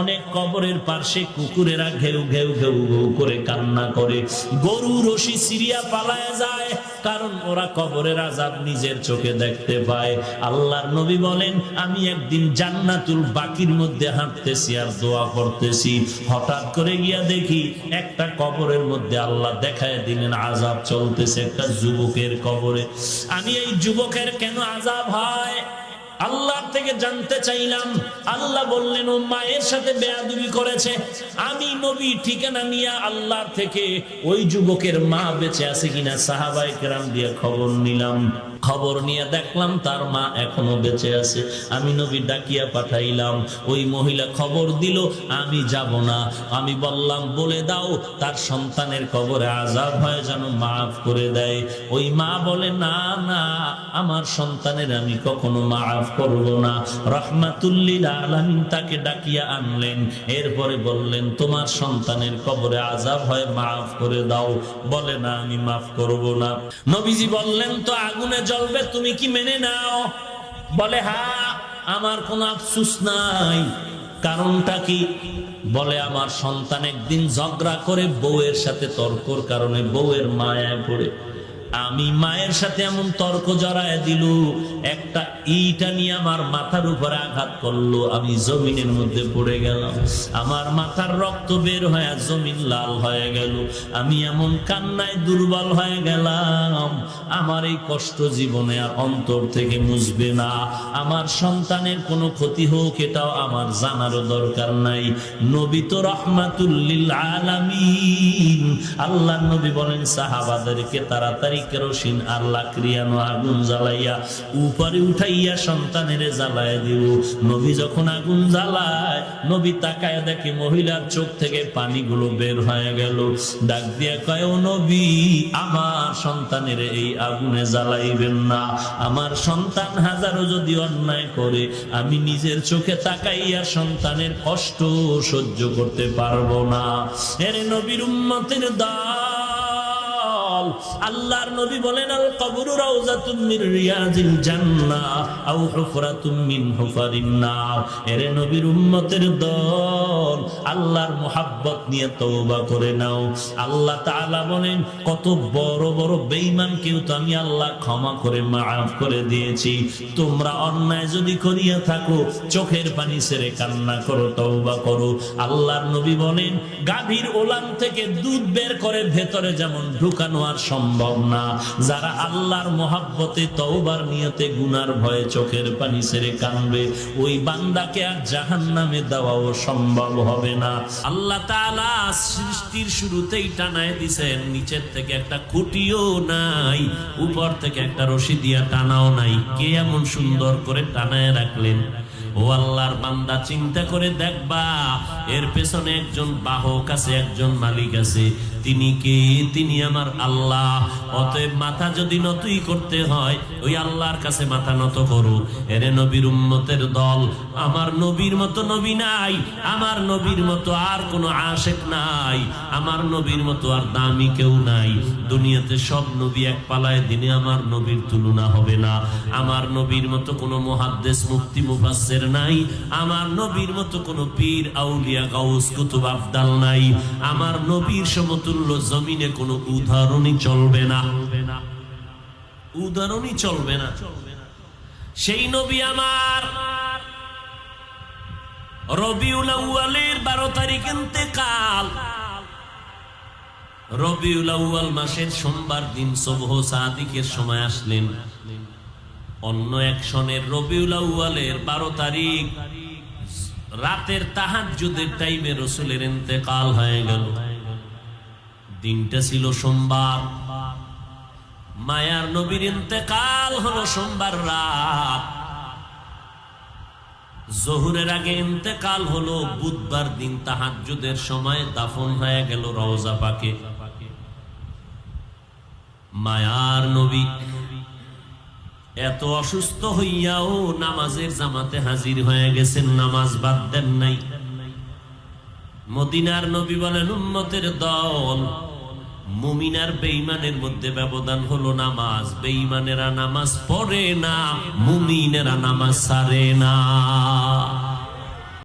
অনেক কবরের পার্শ্বে কুকুরেরা ঘেউ ঘেউ ঘেউ ঘেউ করে কান্না করে। গরু, রশি সিরিয়া পালায় যায়, কারণ ওরা কবরের আজাব নিজের চোখে দেখতে পায়। আল্লাহর নবী বলেন, আমি একদিন জান্নাতুল বাকির মধ্যে হাঁটতেছি আর দোয়া করতেছি। হঠাৎ করে গিয়া দেখি একটা কবরের মধ্যে আল্লাহ দেখায় দিলেন আজাব চলতেছে একটা যুবকের কবরে। আমি এই যুবকের কেন আজাব হয়? আল্লাহ থেকে জানতে চাইলাম, আল্লাহ বললেন, ও মায়ের সাথে বেয়াদবি করেছে। আমি নবী, ঠিকানা নিয়ে আল্লাহ থেকে ওই যুবকের মা বেঁচে আছে কিনা সাহাবাই কেরাম দিয়ে খবর নিলাম। খবর নিয়ে দেখলাম, তার মা এখনও বেঁচে আছে। আমি নবী ডাকিয়া পাঠাইলাম। ওই মহিলা খবর দিল, আমি যাব না। আমি বললাম, বলে দাও, তার সন্তানের কবরে আজাব হয় যেন মাফ করে দেয়। ওই মা বলে, না না, আমার সন্তানের আমি কখনো মাফ করব না। রহমাতুল্লিল আলামিন তাকে ডাকিয়া আনলেন। এরপরে বললেন, তোমার সন্তানের কবরে আজাব হয়, মাফ করে দাও। বলে, না, আমি মাফ করব না। নবীজি বললেন, তো আগুনে জ্বলবে, তুমি কি মেনে নাও? বলে হ্যাঁ আমার কোনো আফসুস নাই। কারণটা কি? বলে, আমার সন্তান একদিন ঝগড়া করে বউয়ের সাথে তর্কর কারণে বউয়ের মায়ায় পড়ে। আমি মায়ের সাথে এমন তর্ক জড়ায় দিল, একটা ইটা নিয়ে আমার মাথার উপরে আঘাত করল, আমি জমিনের মধ্যে পড়ে গেলাম। আমার মাথার রক্ত বের হয়ে জমিন লাল হয়ে গেল, আমি এমন কান্নায় দুর্বল হয়ে গেলাম। আমার এই কষ্ট জীবনে আর অন্তর থেকে মুছবে না। আমার সন্তানের কোনো ক্ষতি হোক, এটাও আমার জানারও দরকার নাই। নবী তো রহমাতুল্লিল আলামিন। আল্লাহ নবী বলেন, সাহাবাদেরকে তাড়াতাড়ি কেরোসিন আর লাকড়িয়ানো আগুন জ্বালাইয়া উপরে উঠাইয়া সন্তানের জ্বালায় দিব নবী যখন আগুন জ্বালায়, নবী তাকায় দেখে মহিলার চোখ থেকে পানিগুলো বের হয়ে গেল। ডাক দিয়া কয় নবী, আমার সন্তানের এই আগুনে জ্বালাইবেন না। আমার সন্তান হাজারো যদি অন্যায় করে, আমি নিজের চোখে তাকাইয়া সন্তানের কষ্ট সহ্য করতে পারব না। এর নবীর উম্মতের দল আল্লাহর নবী বলেন, আল কবরু রাউজাতুম রিয়াজিল জান্নাহ আও হুফরাতুম মিন হুফারিন নার। এর নবীর উম্মতের দল, আল্লাহর নিয়ে তওবা করে নাও। আল্লাহ তাআলা বলেন, কত বড় বড় তো আমি আল্লাহ ক্ষমা করে, মাফ করে দিয়েছি। তোমরা অন্যায় যদি করিয়া থাকো, চোখের পানি ছেড়ে কান্না করো, তওবা করো। আল্লাহর নবী বলেন, গাভীর ওলান থেকে দুধ বের করে ভেতরে যেমন ঢুকানো আর সম্ভব না। যারা আল্লাহর মহাব্বতে তওবার নিয়তে গুনার ভয়ে চোখের পানি ছেড়ে কানবে, ওই বান্দাকে আর জাহান নামে দেওয়াও সম্ভব হবে না। আল্লাহ তাআলা সৃষ্টির শুরুতেই টানায় দিছেন, নিচের থেকে একটা খুঁটিও নাই, উপর থেকে একটা রশি দিয়া টানাও নাই। কে এমন সুন্দর করে টানায় রাখলেন? ও আল্লাহর বান্দা, চিন্তা করে দেখবা, এর পেছনে একজন বাহক আছে, একজন মালিক আছে। তিনি কে? তিনি আমার আল্লাহ। অতএব মাথা যদি নতই করতে হয়, ওই আল্লাহর কাছে মাথা নত করো। এরে নবীর উম্মতের দল, আমার নবীর মতো নবী নাই, আমার নবীর মতো আর কোনো আশেক নাই, আমার নবীর মতো আর দামি কেউ নাই। দুনিয়াতে সব নবী এক পালায়, দিনে আমার নবীর তুলনা হবে না। আমার নবীর মতো কোনো মহাদ্দেশ মুক্তি মুফাসসির নাই, আমার নবীর মতো কোনো পীর, আউলিয়া, গাউস, কুতুব আবদাল নাই। আমার নবীর সমতুল্য জমিনে কোনো উদাহরণই চলবে না। উদাহরণই চলবে না। সেই নবী আমার রবিউল আউয়ালের বারো তারিখ ইন্তেকাল। রবিউল মাসের সোমবার দিন সবহ সময় আসলেন। অন্য এক সনের রবিউল বারো তারিখ রাতের তাহাজ্জুদের টাইমে রসুলের ইন্তেকাল হয়ে গেল। দিনটা ছিল সোমবার। মায়ার নবীর ইন্তেকাল হলো সোমবার রাত। জহুরের আগে ইন্তেকাল হলো, বুধবার দিন তাহাজ্জুদের সময় দাফন হয়ে গেল রওজা পাকে। মায়ার নবী এত অসুস্থ হইয়াও নামাজের জামাতে হাজির হয়ে গেছেন, নামাজ বাদ দেন নাই। মদিনার নবী বলেন, উম্মতের দল মুমিনার বেঈমানের মধ্যে ব্যবধান হলো নামাজ। বেঈমানেরা নামাজ পড়ে না মুমিনেরা নামাজ সারে না।